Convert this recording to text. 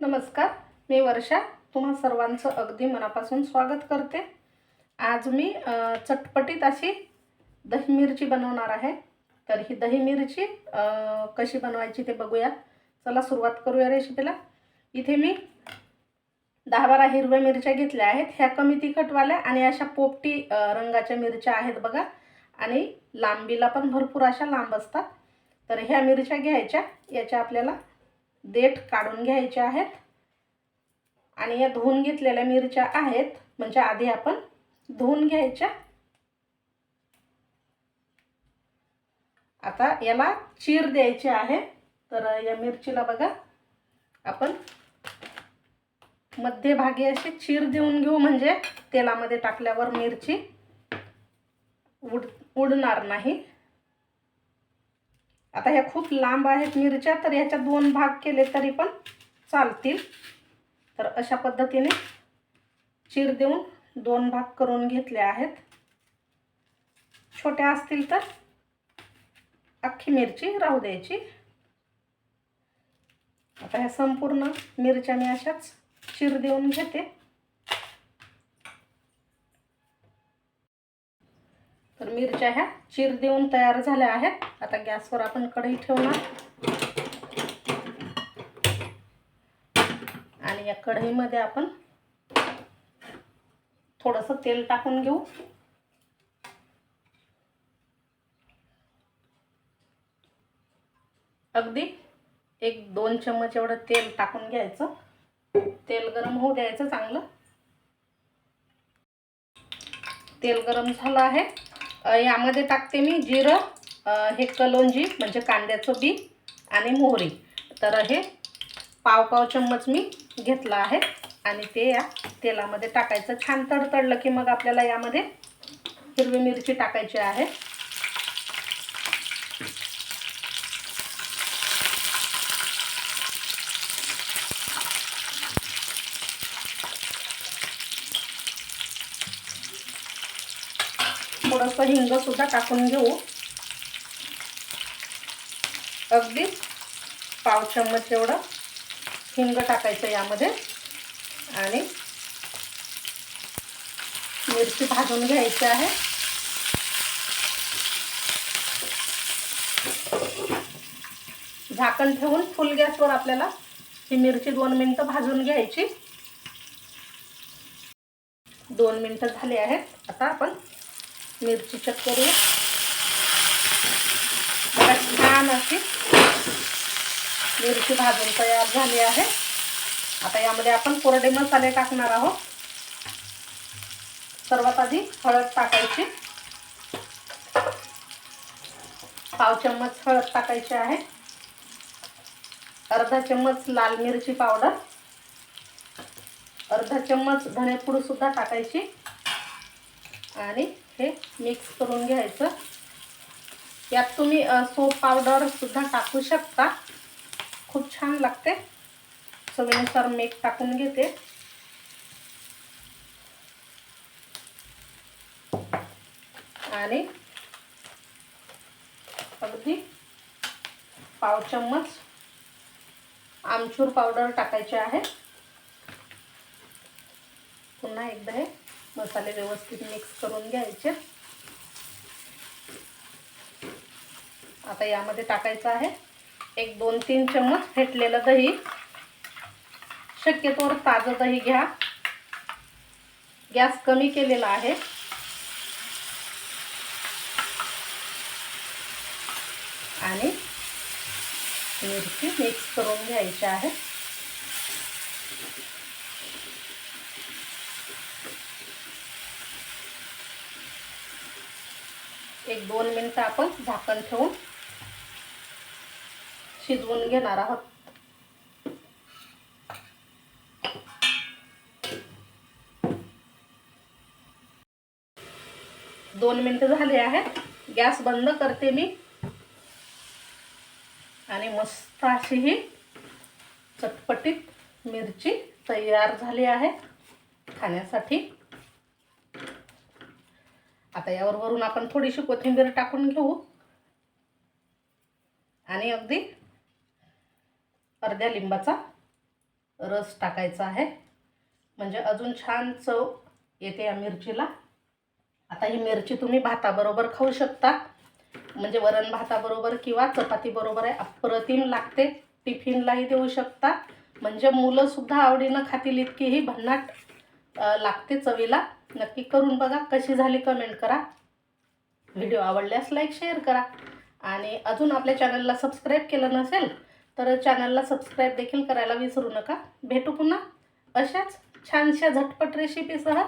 नमस्कार मी वर्षा. तुम्हा सर्वांचं अगदी मनापासून स्वागत करते. आज मी चटपटीत अशी दही मिरची बनवणार आहे. तर ही दही मिरची कशी बनवायची ते बघूया. चला सुरुवात करूया रेसिपीला. इथे मी दहा बारा हिरव्या मिरच्या घेतल्या आहेत. ह्या कमी तिखटवाल्या आणि अशा पोपटी रंगाच्या मिरच्या आहेत बघा. आणि लांबीला पण भरपूर अशा लांब असतात. तर ह्या मिरच्या घ्यायच्या. याच्या आपल्याला देठ काढून घ्यायचे आहेत. आणि या धुवून घेतलेल्या मिरच्या आहेत. म्हणजे आधी आपण धुवून घ्यायच्या. आता याला चीर द्यायची आहे. तर या मिरचीला बघा. आपण मध्यभागी अशी चीर देऊन घेऊ. म्हणजे तेलामध्ये टाकल्यावर मिरची उड उडणार नाही. आता ह्या खूप लांब आहेत मिरच्या तर ह्याच्या दोन भाग केले तरी पण चालतील. तर अशा पद्धतीने चीर देऊन दोन भाग करून घेतले आहेत. छोट्या असतील तर अख्खी मिरची राहू द्यायची. आता ह्या संपूर्ण मिरच्या मी अशाच चीर देऊन घेते. तर मिरच्या ह्या चीर देऊन तयार झाल्या आहेत. आता गॅसवर आपण कढई ठेवणार. आणि या कढईमध्ये आपण थोडंसं तेल टाकून घेऊ. अगदी एक दोन चम्मच एवढं तेल टाकून घ्यायचं. तेल गरम होऊ द्यायचं चांगलं. तेल गरम झालं आहे. यामध्ये टाकते मी जिरं हे कलोंजी म्हणजे कांद्याचं बी आणि मोहरी. तर हे पाव पाव चम्मच मी घेतला आहे आणि ते या तेलामध्ये टाकायचं. छान तडतडलं की मग आपल्याला यामध्ये हिरवी मिरची टाकायची आहे. थोडंसं हिंग सुद्धा टाकून घेऊ. अगदी पाव चम्मच एवढं हिंग टाकायचं यामध्ये. आणि मिरची भाजून घ्यायची आहे. झाकण ठेवून फुल गॅसवर आपल्याला ही मिरची दोन मिनटं भाजून घ्यायची. दोन मिनटं झाली आहेत. आता आपण मिरची चेक करूया. बघा छान अशी मिरची भाजून तयार झाली आहे. आता यामध्ये आपण कोरडे मसाले टाकणार आहोत. सर्वात आधी हळद टाकायची. पाव चम्मच हळद टाकायची आहे. अर्धा चम्मच लाल मिरची पावडर. अर्धा चम्मच धनेपूड सुद्धा टाकायची. आणि हे मिक्स करून घ्यायचं. यात तुम्ही सोप पावडर सुद्धा टाकू शकता. खूप छान लागते. चवीनुसार मीठ टाकून घेते. आणि अगदी पाव चम्मच आमचूर पावडर टाकायचे आहे. पुन्हा एकदा हे मसाले व्यवस्थित मिक्स करून घ्यायचे. आता यामध्ये टाकायचं आहे एक दोन तीन चम्मच फेटलेलं दही. शक्यतोवर ताजं दही घ्या. गॅस कमी केलेला आहे. आणि मिरची मिक्स करून घ्यायची आहे. एक दोन मिनटं आपण झाकण ठेवून शिजवून घेणार आहोत. दोन मिनटं झाले आहेत गॅस बंद करते मी. आणि मस्त अशी ही चटपटीत मिरची तयार झाली आहे खाण्यासाठी. आता यावर वरून आपण थोडीशी कोथिंबीर टाकून घेऊ. आणि अगदी अर्ध्या लिंबाचा रस टाकायचा आहे. म्हणजे अजून छान चव येते या मिरचीला. आता ही मिरची तुम्ही भाताबरोबर खाऊ शकता. म्हणजे वरण भाताबरोबर किंवा चपातीबरोबर आहे. अप्रतिम लागते. टिफिनलाही देऊ शकता. म्हणजे मुलंसुद्धा आवडीनं खातील इतकी ही भन्नाट लागते चवीला. नक्की करून बघा. कशी झाली कमेंट करा. व्हिडिओ आवडल्यास लाईक शेअर करा. आणि अजून आपल्या चॅनलला सबस्क्राईब केलं नसेल तर चॅनलला सबस्क्राईब देखील करायला विसरू नका. भेटू पुन्हा अशाच छानशा झटपट रेसिपीसह